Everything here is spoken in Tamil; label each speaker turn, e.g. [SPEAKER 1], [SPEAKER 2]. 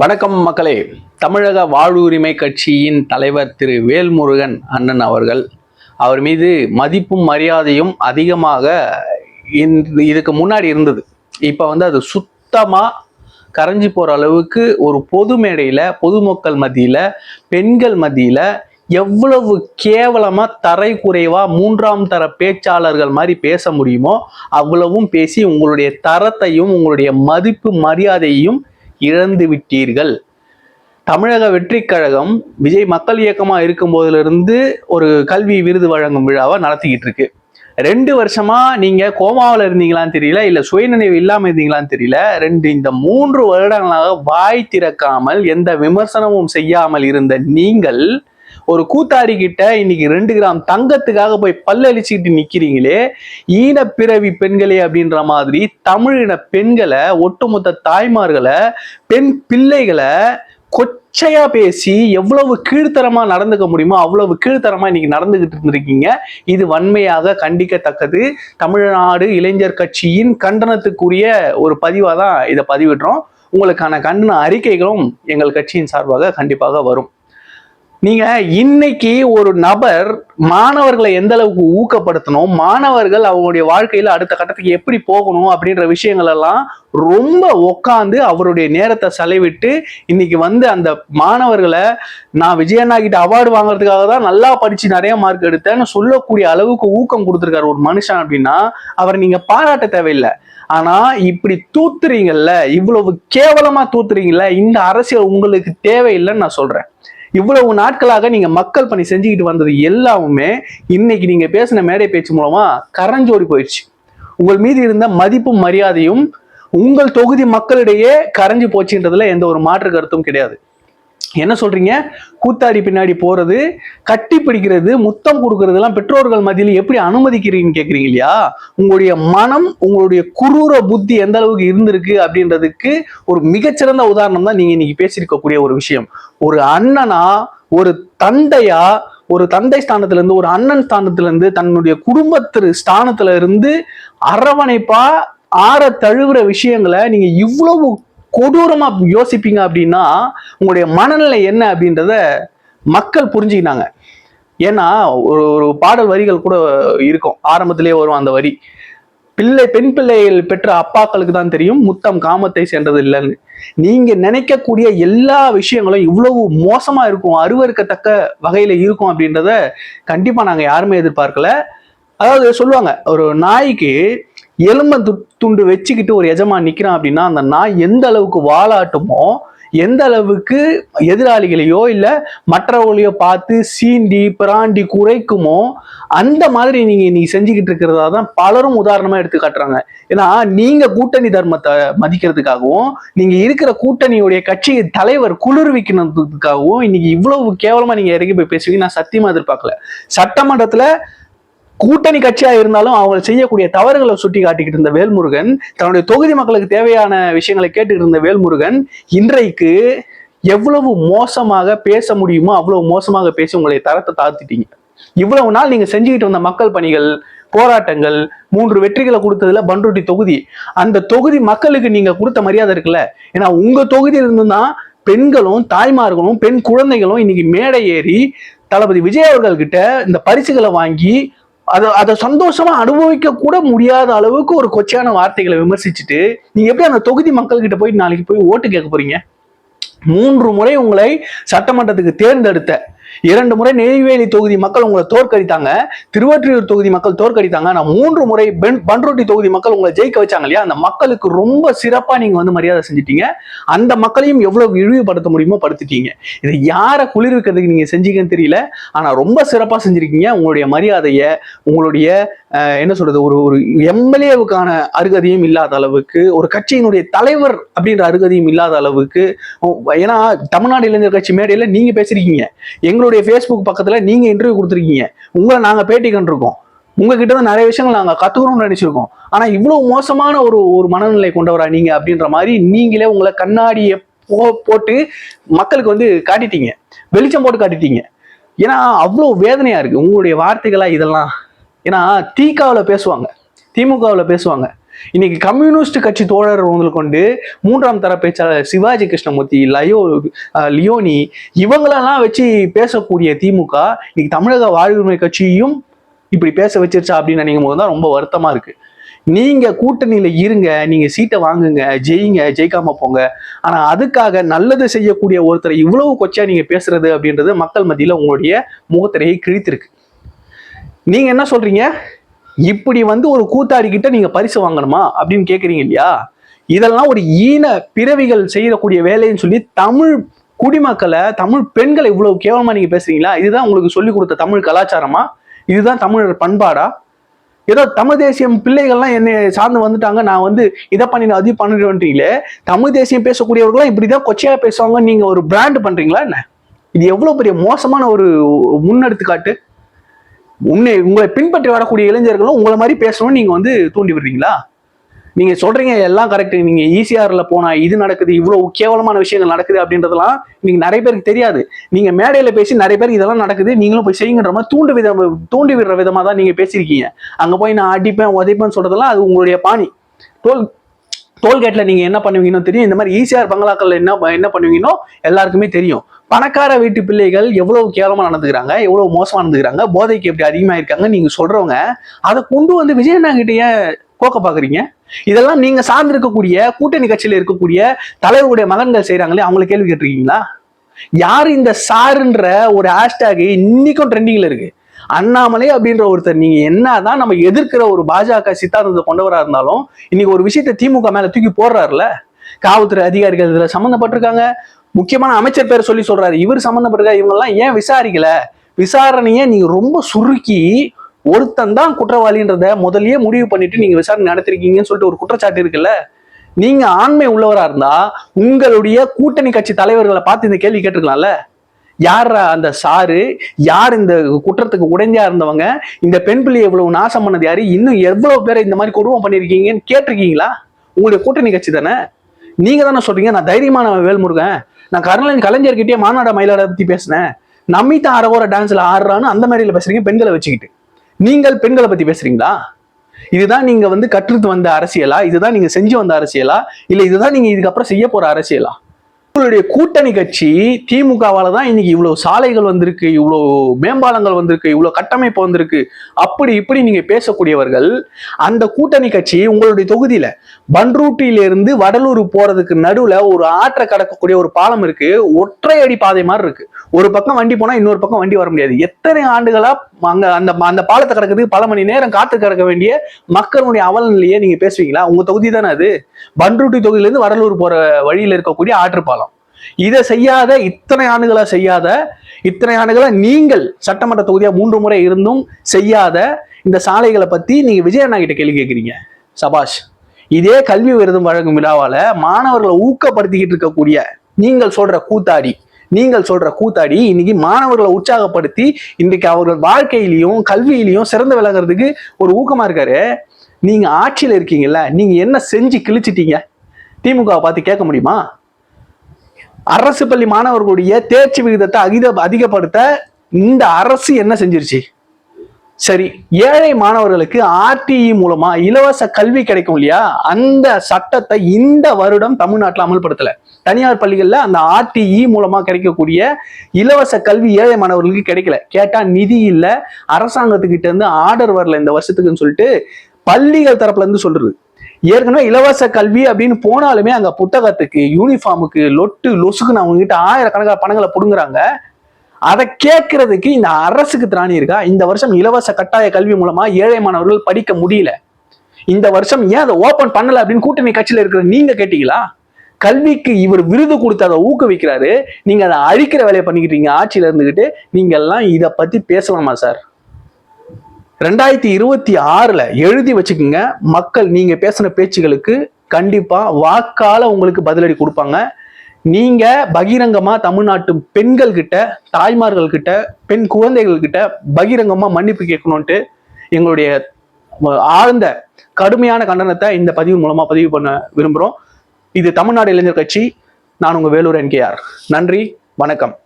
[SPEAKER 1] வணக்கம் மக்களே. தமிழக வாழ்வுரிமை கட்சியின் தலைவர் திரு வேல்முருகன் அண்ணன் அவர்கள் அவர் மீது மதிப்பும் மரியாதையும் அதிகமாக இதுக்கு முன்னாடி இருந்தது. இப்போ வந்து அது சுத்தமாக கரைஞ்சி போகிற அளவுக்கு ஒரு பொது மேடையில் பொதுமக்கள் மத்தியில் பெண்கள் மத்தியில் எவ்வளவு கேவலமாக தரை குறைவாக மூன்றாம் தர பேச்சாளர்கள் மாதிரி பேச முடியுமோ அவ்வளவும் பேசி உங்களுடைய தரத்தையும் உங்களுடைய மதிப்பு மரியாதையையும் இழந்து விட்டீர்கள். தமிழக வெற்றிக் கழகம் விஜய் மக்கள் இயக்கமா இருக்கும் போதிலிருந்து ஒரு கல்வி விருது வழங்கும் விழாவை நடத்திக்கிட்டு இருக்கு. ரெண்டு வருஷமா நீங்க கோமாவில் இருந்தீங்களான்னு தெரியல இல்ல சுயநினைவு இல்லாம இருந்தீங்களான்னு தெரியல. ரெண்டு இந்த மூன்று வருடங்களாக வாய் திறக்காமல் எந்த விமர்சனமும் செய்யாமல் இருந்த நீங்கள் ஒரு கூத்தாடி கிட்ட இன்னைக்கு ரெண்டு கிராம் தங்கத்துக்காக போய் பல்லழிச்சுக்கிட்டு நிக்கிறீங்களே ஈனப்பிறவி பெண்களே அப்படின்ற மாதிரி தமிழின பெண்களை ஒட்டுமொத்த தாய்மார்களை பெண் பிள்ளைகளை கொச்சையா பேசி எவ்வளவு கீழ்த்தரமா நடந்துக்க முடியுமோ அவ்வளவு கீழ்த்தரமா இன்னைக்கு நடந்துகிட்டு இருந்திருக்கீங்க. இது வன்மையாக கண்டிக்கத்தக்கது. தமிழ்நாடு இளைஞர் கட்சியின் கண்டனத்துக்குரிய ஒரு பதிவாக தான் இதை பதிவிடுறோம். உங்களுக்கான கண்டன அறிக்கைகளும் எங்கள் கட்சியின் சார்பாக கண்டிப்பாக வரும். நீங்க இன்னைக்கு ஒரு நபர் மாணவர்களை எந்த அளவுக்கு ஊக்கப்படுத்தணும் மாணவர்கள் அவங்களுடைய வாழ்க்கையில அடுத்த கட்டத்துக்கு எப்படி போகணும் அப்படின்ற விஷயங்கள் எல்லாம் ரொம்ப உக்காந்து அவருடைய நேரத்தை செலவிட்டு இன்னைக்கு வந்து அந்த மாணவர்களை நான் விஜயண்ணா கிட்ட அவார்டு வாங்குறதுக்காக தான் நல்லா படிச்சு நிறைய மார்க் எடுத்தேன்னு சொல்லக்கூடிய அளவுக்கு ஊக்கம் கொடுத்துருக்காரு ஒரு மனுஷன் அப்படின்னா அவரை நீங்க பாராட்ட தேவையில்லை. ஆனா இப்படி தூத்துறீங்கல்ல இவ்வளவு கேவலமா தூத்துறீங்கல்ல இந்த அரசியல் உங்களுக்கு தேவையில்லைன்னு நான் சொல்றேன். இவ்வளவு நாட்களாக நீங்க மக்கள் பணி செஞ்சுக்கிட்டு வந்தது எல்லாமே இன்னைக்கு நீங்க பேசின மேடை பேச்சு மூலமா கரஞ்சோடி போயிடுச்சு. உங்கள் மீது இருந்த மதிப்பும் மரியாதையும் உங்கள் தொகுதி மக்களிடையே கரைஞ்சு போச்சுன்றதுல எந்த ஒரு மாற்று கருத்தும் கிடையாது. என்ன சொல்றீங்க? கூத்தாடி பின்னாடி போறது கட்டி பிடிக்கிறது முத்தம் கொடுக்கறதெல்லாம் பெற்றோர்கள் மத்தியில் எப்படி அனுமதிக்கிறீங்கன்னு கேக்குறீங்க இல்லையா? உங்களுடைய மனம் உங்களுடைய குரூர புத்தி எந்த அளவுக்கு இருந்திருக்கு அப்படின்றதுக்கு ஒரு மிகச்சிறந்த உதாரணம் தான் நீங்க இன்னைக்கு பேசியிருக்கக்கூடிய ஒரு விஷயம். ஒரு அண்ணனா ஒரு தந்தையா ஒரு தந்தை ஸ்தானத்துல இருந்து ஒரு அண்ணன் ஸ்தானத்துல இருந்து தன்னுடைய குடும்பத்திற்கு ஸ்தானத்துல இருந்து அரவணைப்பா ஆற தழுவுற விஷயங்களை நீங்க இவ்வளவு கொடூரமாக யோசிப்பீங்க அப்படின்னா உங்களுடைய மனநிலை என்ன அப்படின்றத மக்கள் புரிஞ்சுக்கினாங்க. ஏன்னா ஒரு ஒரு பாடல் வரிகள் கூட இருக்கும். ஆரம்பத்திலே வரும் அந்த வரி. பிள்ளை பெண் பிள்ளைகள் பெற்ற அப்பாக்களுக்கு தான் தெரியும் முத்தம் காமத்தை சென்றது இல்லைன்னு நீங்க நினைக்கக்கூடிய எல்லா விஷயங்களும் இவ்வளவு மோசமா இருக்கும் அருவறுக்கத்தக்க வகையில இருக்கும் அப்படின்றத கண்டிப்பா நாங்க யாருமே எதிர்பார்க்கல. அதாவது சொல்லுவாங்க ஒரு நாய்க்கு எலும்பை து- துண்டு வச்சுக்கிட்டு ஒரு எஜமான் நிற்கிறான் அப்படின்னா அந்த நாய் எந்த அளவுக்கு வாலாட்டுமோ எந்த அளவுக்கு எதிராளிகளையோ இல்லை மற்றவர்களையோ பார்த்து சீண்டி பிராண்டி குறைக்குமோ அந்த மாதிரி நீங்கள் இன்னைக்கு செஞ்சுக்கிட்டு இருக்கிறதா தான் பலரும் உதாரணமாக எடுத்து காட்டுறாங்க. ஏன்னா நீங்கள் கூட்டணி தர்மத்தை மதிக்கிறதுக்காகவும் நீங்கள் இருக்கிற கூட்டணியுடைய கட்சி தலைவர் குளிர்விக்கணுன்றதுக்காகவும் இன்னைக்கு இவ்வளவு கேவலமாக நீங்கள் இறங்கி போய் பேசுவீங்க நான் சத்தியமாக எதிர்பார்க்கல. சட்டமன்றத்தில் கூட்டணி கட்சியா இருந்தாலும் அவங்க செய்யக்கூடிய தவறுகளை சுட்டி காட்டிக்கிட்டு இருந்த வேல்முருகன் தன்னுடைய தொகுதி மக்களுக்கு தேவையான விஷயங்களை கேட்டுக்கிட்டு இருந்த வேல்முருகன் இன்றைக்கு எவ்வளவு மோசமாக பேச முடியுமோ அவ்வளவு மோசமாக பேசி உங்களை தரத்தை தாழ்த்திட்டீங்க. இவ்வளவு நாள் நீங்க செஞ்சுக்கிட்டு வந்த மக்கள் பணிகள் போராட்டங்கள் மூன்று வெற்றிகளை கொடுத்ததுல பண்ருட்டி தொகுதி. அந்த தொகுதி மக்களுக்கு நீங்க கொடுத்த மரியாதை இருக்குல்ல? ஏன்னா உங்க தொகுதியில இருந்துதான் பெண்களும் தாய்மார்களும் பெண் குழந்தைகளும் இன்னைக்கு மேடை ஏறி தளபதி விஜய் அவர்கள் கிட்ட இந்த பரிசுகளை வாங்கி அதை அதை சந்தோஷமா அனுபவிக்க கூட முடியாத அளவுக்கு ஒரு கொச்சையான வார்த்தைகளை விமர்சிச்சுட்டு நீங்க எப்படி அந்த தொகுதி மக்கள்கிட்ட போய் நாளைக்கு போய் ஓட்டு கேட்க போறீங்க? மூன்று முறை உங்களை சட்டமன்றத்துக்கு தேர்ந்தெடுத்த இரண்டு முறை நெய்வேலி தொகுதி மக்கள் உங்களை தோற்கடித்தாங்க திருவற்றியூர் தொகுதி மக்கள் தோற்கடித்தாங்க. நான் மூன்று முறை பென் பன்ருட்டி தொகுதி மக்கள் உங்களை ஜெயிக்க வச்சாங்க இல்லையா? அந்த மக்களுக்கு ரொம்ப சிறப்பாக நீங்கள் வந்து மரியாதை செஞ்சிட்டீங்க. அந்த மக்களையும் எவ்வளவு இழிவுபடுத்த முடியுமோ படுத்திட்டீங்க. இதை யாரை குளிர்விக்கிறதுக்கு நீங்கள் செஞ்சீங்கன்னு தெரியல. ஆனால் ரொம்ப சிறப்பாக செஞ்சிருக்கீங்க. உங்களுடைய மரியாதையை உங்களுடைய என்ன சொல்றது ஒரு ஒரு எம்எல்ஏவுக்கான அருகதையும் இல்லாத அளவுக்கு ஒரு கட்சியினுடைய தலைவர் அப்படின்ற அருகதையும் இல்லாத அளவுக்கு ஏன்னா தமிழ்நாடு இளைஞர் கட்சி மேடையில நீங்க பேசிருக்கீங்க. எங்களுடைய ஃபேஸ்புக் பக்கத்துல நீங்க இன்டர்வியூ கொடுத்துருக்கீங்க. உங்களை நாங்க பேட்டி கண்டிருக்கோம். உங்ககிட்ட தான் நிறைய விஷயங்கள் நாங்க கத்துக்கணும்னு நினைச்சிருக்கோம். ஆனா இவ்வளவு மோசமான ஒரு ஒரு மனநிலை கொண்டவரா நீங்க அப்படின்ற மாதிரி நீங்களே உங்களை கண்ணாடியை போ போட்டு மக்களுக்கு வந்து காட்டிட்டீங்க. வெளிச்சம் போட்டு காட்டிட்டீங்க. ஏன்னா அவ்வளோ வேதனையா இருக்கு. உங்களுடைய வார்த்தைகளா இதெல்லாம் ஏன்னா திகாவில் பேசுவாங்க. திமுகவில் பேசுவாங்க. இன்னைக்கு கம்யூனிஸ்ட் கட்சி தோழர் முதல் கொண்டு மூன்றாம் தர பேச்சாளர் சிவாஜி கிருஷ்ணமூர்த்தி லயோ லியோனி இவங்களெல்லாம் வச்சு பேசக்கூடிய திமுக இன்னைக்கு தமிழக வாழ்வுரிமை கட்சியும் இப்படி பேச வச்சிருச்சா அப்படின்னு நினைக்கும் போது தான் ரொம்ப வருத்தமா இருக்கு. நீங்க கூட்டணியில இருங்க நீங்க சீட்டை வாங்குங்க ஜெயிங்க ஜெயிக்காம போங்க. ஆனா அதுக்காக நல்லது செய்யக்கூடிய ஒருத்தரை இவ்வளவு கொச்சா நீங்க பேசுறது அப்படின்றது மக்கள் மத்தியில உங்களுடைய முகத்திரையை கிழித்திருக்கு. நீங்க என்ன சொல்றீங்க? இப்படி வந்து ஒரு கூத்தாடி கிட்ட நீங்க பரிசு வாங்கணுமா? அப்படின்னு கேக்குறீங்க இல்லையா? இதெல்லாம் ஒரு ஈன பிறவிகள் செய்யக்கூடிய வேலைன்னு சொல்லி தமிழ் குடிமக்களை தமிழ் பெண்களை இவ்வளவு கேவலமா நீங்க பேசுறீங்களா? இதுதான் உங்களுக்கு சொல்லி கொடுத்த தமிழ் கலாச்சாரமா? இதுதான் தமிழர் பண்பாடா? ஏதோ தமிழ் தேசியம் பிள்ளைகள்லாம் என்னை சார்ந்து வந்துட்டாங்க. நான் வந்து இதை பண்ணி அது பண்ணிடுவேன்றீங்களே? தமிழ் தேசியம் பேசக்கூடியவர்களாம் இப்படிதான் கொச்சையா பேசுவாங்க நீங்க ஒரு பிராண்ட் பண்றீங்களா என்ன? இது எவ்வளவு பெரிய மோசமான ஒரு முன்னெடுத்துக்காட்டு. உன்னை உங்களை பின்பற்றி வரக்கூடிய இளைஞர்களும் உங்களை மாதிரி பேசணும்னு நீங்கள் வந்து தூண்டி விடுறீங்களா? நீங்கள் சொல்கிறீங்க எல்லாம் கரெக்ட் நீங்கள் ஈசிஆரில் போனால் இது நடக்குது இவ்வளோ கேவலமான விஷயங்கள் நடக்குது அப்படின்றதெல்லாம் நீங்கள் நிறைய பேருக்கு தெரியாது. நீங்கள் மேடையில் பேசி நிறைய பேருக்கு இதெல்லாம் நடக்குது நீங்களும் போய் செய்யுங்கன்ற மாதிரி தூண்டு விதம் தூண்டி விடுற விதமாக தான் நீங்கள் பேசியிருக்கீங்க. அங்கே போய் நான் அடிப்பேன் உதைப்பேன்னு சொல்கிறதெல்லாம் அது உங்களுடைய பாணி. டோல் டோல்கேட்டில் நீங்கள் என்ன பண்ணுவீங்கன்னு தெரியும். இந்த மாதிரி ஈசிஆர் பங்களாக்கள் என்ன என்ன பண்ணுவீங்கன்னோ எல்லாருக்குமே தெரியும். பணக்கார வீட்டு பிள்ளைகள் எவ்வளவு கேவலமா நடந்துக்கிறாங்க எவ்வளவு மோசமா நடந்துக்கிறாங்க போதைக்கு எப்படி அதிகமா இருக்காங்க நீங்க சொல்றவங்க அதை கொண்டு வந்து விஜயண்ணா கிட்ட ஏன் கோக்க பாக்குறீங்க? இதெல்லாம் நீங்க சார்ந்து இருக்கக்கூடிய கூட்டணி கட்சியில இருக்கக்கூடிய தலைவருடைய மகன்கள் செய்யறாங்களே அவங்களை கேள்வி கேட்டிருக்கீங்களா? யார் இந்த சாருன்ற ஒரு ஹேஷ்டேக் இன்னைக்கும் ட்ரெண்டிங்ல இருக்கு. அண்ணாமலை அப்படின்ற ஒருத்தர் நீங்க என்னதான் நம்ம எதிர்க்கிற ஒரு பாஜக சித்தாந்தத்தை கொண்டவரா இருந்தாலும் இன்னைக்கு ஒரு விஷயத்தை திமுக மேல தூக்கி போடுறாருல? காவல்துறை அதிகாரிகள் இதுல சம்மந்தப்பட்டிருக்காங்க. முக்கியமான அமைச்சர் பேர் சொல்லி சொல்றாரு. இவர் சம்மந்தப்பட்டிருக்காரு இவங்க எல்லாம் ஏன் விசாரிக்கல? விசாரணையை நீங்க ரொம்ப சுருக்கி ஒருத்தன் தான் குற்றவாளின்றத முதல்லயே முடிவு பண்ணிட்டு நீங்க விசாரணை நடத்திருக்கீங்கன்னு சொல்லிட்டு ஒரு குற்றச்சாட்டு இருக்குல்ல? நீங்க ஆண்மை உள்ளவரா இருந்தா உங்களுடைய கூட்டணி கட்சி தலைவர்களை பார்த்து இந்த கேள்வி கேட்டிருக்கலாம்ல? யார் அந்த சாரு? யார் இந்த குற்றத்துக்கு உடைஞ்சா இருந்தவங்க? இந்த பெண் பிள்ளை எவ்வளவு நாசம் பண்ணது யாரு? இன்னும் எவ்வளவு பேரை இந்த மாதிரி குடும்பம் பண்ணிருக்கீங்கன்னு கேட்டிருக்கீங்களா? உங்களுடைய கூட்டணி கட்சி தானே? நீங்க தானே சொல்றீங்க. நான் தைரியமான வேல்முருகன். நான் கருணாநிதி கலைஞர்கிட்டயே மாநாட மயிலாட பத்தி பேசினேன். நமிதா அரவோர டான்ஸ்ல ஆடுறான்னு அந்த மாதிரில பேசுறீங்க பெண்களை வச்சுக்கிட்டு. நீங்கள் பெண்களை பத்தி பேசுறீங்களா? இதுதான் நீங்க வந்து கற்றுத்து வந்த அரசியலா? இதுதான் நீங்க செஞ்சு வந்த அரசியலா? இல்ல இதுதான் நீங்க இதுக்கப்புறம் செய்ய போற அரசியலா? உங்களுடைய கூட்டணி கட்சி திமுகவால தான் இன்னைக்கு இவ்வளவு சாலைகள் வந்திருக்கு இவ்வளவு மேம்பாலங்கள் வந்திருக்கு இவ்வளவு கட்டமைப்பு வந்திருக்கு. அப்படி இப்படி நீங்க பேசக்கூடியவர்கள் அந்த கூட்டணி கட்சி உங்களுடைய தொகுதியில பன்ரூட்டியிலிருந்து வடலூர் போறதுக்கு நடுவுல ஒரு ஆற்றை கடக்கக்கூடிய ஒரு பாலம் இருக்கு. ஒற்றை அடி பாதை மாதிரி இருக்கு. ஒரு பக்கம் வண்டி போனா இன்னொரு பக்கம் வண்டி வர முடியாது. எத்தனை ஆண்டுகளா அங்க அந்த அந்த பாலத்தை கடக்கிறதுக்கு பல மணி நேரம் காத்து கடக்க வேண்டிய மக்களுடைய அவல நிலையை நீங்க பேசுவீங்களா? உங்க தொகுதி தானே அது. பன்ரூட்டி தொகுதியிலிருந்து வடலூர் போற வழியில இருக்கக்கூடிய ஆற்று பாலம். இதை செய்யாத இத்தனை ஆண்டுகளை செய்யாத இத்தனை ஆண்டுகளை நீங்கள் சட்டமன்ற தொகுதியா மூன்று முறை இருந்தும் செய்யாத இந்த சாலைகளை பத்தி நீங்க விஜய் அண்ணா கிட்ட கேள்வி கேட்குறீங்க. சபாஷ் இதே கல்வி விருதும் வழங்கும் விழாவால மாணவர்களை ஊக்கப்படுத்திக்கிட்டு இருக்கக்கூடிய நீங்கள் சொல்ற கூத்தாடி நீங்கள் சொல்ற கூத்தாடி இன்னைக்கு மாணவர்களை உற்சாகப்படுத்தி இன்னைக்கு அவர்கள் வாழ்க்கையிலையும் கல்வியிலையும் சிறந்து விளங்குறதுக்கு ஒரு ஊக்கமா இருக்காரு. நீங்க ஆட்சியில இருக்கீங்கல்ல நீங்க என்ன செஞ்சு கிழிச்சிட்டீங்க? திமுகவை பார்த்து கேட்க முடியுமா? அரசு பள்ளி மாணவர்களுடைய தேர்ச்சி விகிதத்தை அதிக அதிகப்படுத்த இந்த அரசு என்ன செஞ்சிருச்சு? சரி ஏழை மாணவர்களுக்கு ஆர்டிஇ மூலமா இலவச கல்வி கிடைக்கும் இல்லையா? அந்த சட்டத்தை இந்த வருடம் தமிழ்நாட்டில் அமல்படுத்தல. தனியார் பள்ளிகள்ல அந்த ஆர்டிஇ மூலமா கிடைக்கக்கூடிய இலவச கல்வி ஏழை மாணவர்களுக்கு கிடைக்கல. கேட்டா நிதி இல்லை அரசாங்கத்துக்கிட்ட இருந்து ஆர்டர் வரல இந்த வருஷத்துக்குன்னு சொல்லிட்டு பள்ளிகள் தரப்புல இருந்து சொல்றது. ஏற்கனவே இலவச கல்வி அப்படின்னு போனாலுமே அங்க புத்தகத்துக்கு யூனிஃபார்முக்கு லொட்டு லொசுக்குன்னு அவங்க கிட்ட ஆயிரக்கணக்கான பணங்களை புடுங்குறாங்க. அதை கேட்கறதுக்கு இந்த அரசுக்கு திராணி இருக்கா? இந்த வருஷம் இலவச கட்டாய கல்வி மூலமா ஏழை மாணவர்கள் படிக்க முடியல. இந்த வருஷம் ஏன் அதை ஓபன் பண்ணல அப்படின்னு கூட்டணி கட்சியில இருக்கிற நீங்க கேட்டீங்களா? கல்விக்கு இவர் விருது கொடுத்து அதை ஊக்குவிக்கிறாரு. நீங்க அதை அழிக்கிற வேலையை பண்ணிக்கிட்டீங்க ஆட்சியில இருந்துகிட்டு நீங்க எல்லாம் இதை பத்தி பேசலாமா சார்? ரெண்டாயிரத்தி இருபத்தி ஆறுல எழுதி வச்சுக்கோங்க. மக்கள் நீங்க பேசின பேச்சுகளுக்கு கண்டிப்பா வாக்கால உங்களுக்கு பதிலடி கொடுப்பாங்க. நீங்க பகிரங்கமா தமிழ்நாட்டு பெண்கள் கிட்ட தாய்மார்கள் கிட்ட பெண் குழந்தைகள் கிட்ட பகிரங்கமா மன்னிப்பு கேட்கணும்ட்டு எங்களுடைய ஆழ்ந்த கடுமையான கண்டனத்தை இந்த பதிவு மூலமா பதிவு பண்ண விரும்புகிறோம் இது தமிழ்நாடு இளைஞர் கட்சி. நான் உங்க வேலூர் என்கேஆர். நன்றி வணக்கம்.